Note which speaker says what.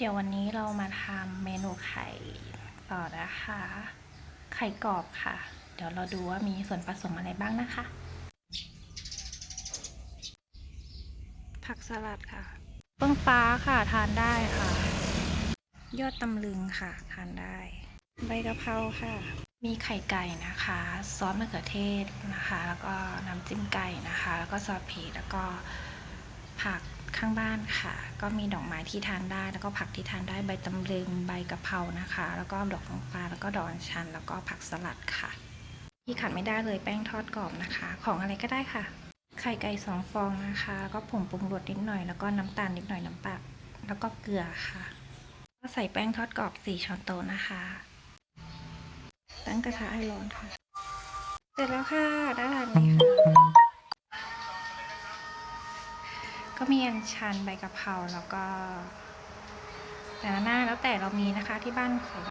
Speaker 1: เดี๋ยววันนี้เรามาทำเมนูไข่ต่อนะคะ ไข่กรอบค่ะ เดี๋ยวเราดูว่ามีส่วนผสมอะไรบ้างนะคะ ผักสลัดค่ะเปิ้องฟ้าค่ะทานได้ค่ะ ยอดตำลึงค่ะ ทานได้ ใบกะเพราค่ะ มีไข่ไก่นะคะ ซอสมะเขือเทศนะคะ แล้วก็น้ำจิ้มไก่นะคะ แล้วก็ซอสผ็ดแล้วก็ผัก ข้างบ้านค่ะ ก็มีดอกไม้ที่ทานได้ แล้วก็ผักที่ทานได้ใบตำลึงใบกะเพรานะคะ แล้วก็ดอกฟงฟ้าแล้วก็ดอกอัญชัน แล้วก็ผักสลัดค่ะ ที่ขาดไม่ได้เลยแป้งทอดกรอบนะคะ ของอะไรก็ได้ค่ะ ไข่ไก่สองฟองนะคะแล้วก็ผงปรุงรสนิดหน่อยแล้วก็น้ำตาลนิดหน่อยน้ำปลาแล้วก็เกลือค่ะก็ใส่แป้งทอดกรอบสี่ช้อนโต๊ะนะคะตั้งกระทะให้ร้อนค่ะ เสร็จแล้วค่ะได้แบบนี้ค่ะ ก็มีอัญชันใบกะเพราแล้วก็แต่ละหน้าแล้วแต่เรามีนะคะที่บ้านของ